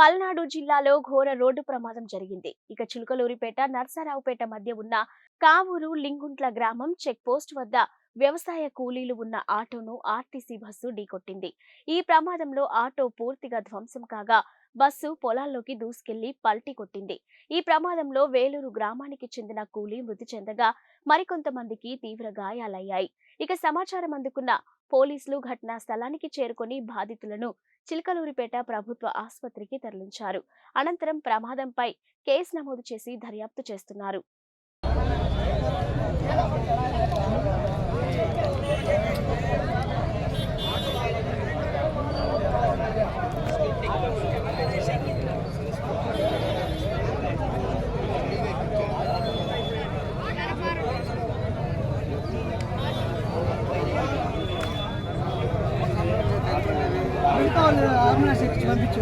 పల్నాడు జిల్లాలో ఘోర రోడ్డు ప్రమాదం జరిగింది. ఇక చిలుకలూరిపేట నర్సారావుపేట మధ్య ఉన్న కావూరు లింగుంట్ల గ్రామం చెక్ పోస్ట్ వద్ద వ్యవసాయ కూలీలు ఉన్న ఆటోను ఆర్టీసీ బస్సు ఢీకొట్టింది. ఈ ప్రమాదంలో ఆటో పూర్తిగా ధ్వంసం కాగా బస్సు పొలాల్లోకి దూసుకెళ్ళి పల్టీ కొట్టింది. ఈ ప్రమాదంలో వేలూరు గ్రామానికి చెందిన కూలీ మృతి చెందగా మరికొంతమందికి తీవ్ర గాయాలయ్యాయి. ఇక సమాచారం అందుకున్న పోలీసులు ఘటనా స్థలానికి చేరుకొని బాధితులను చిలకలూరిపేట ప్రభుత్వ ఆసుపత్రికి తరలించారు. అనంతరం ప్రమాదంపై కేసు నమోదు చేసి దర్యాప్తు చేస్తున్నారు. మిగతా వాళ్ళు అంబులెన్స్ ఎక్కించి పంపించు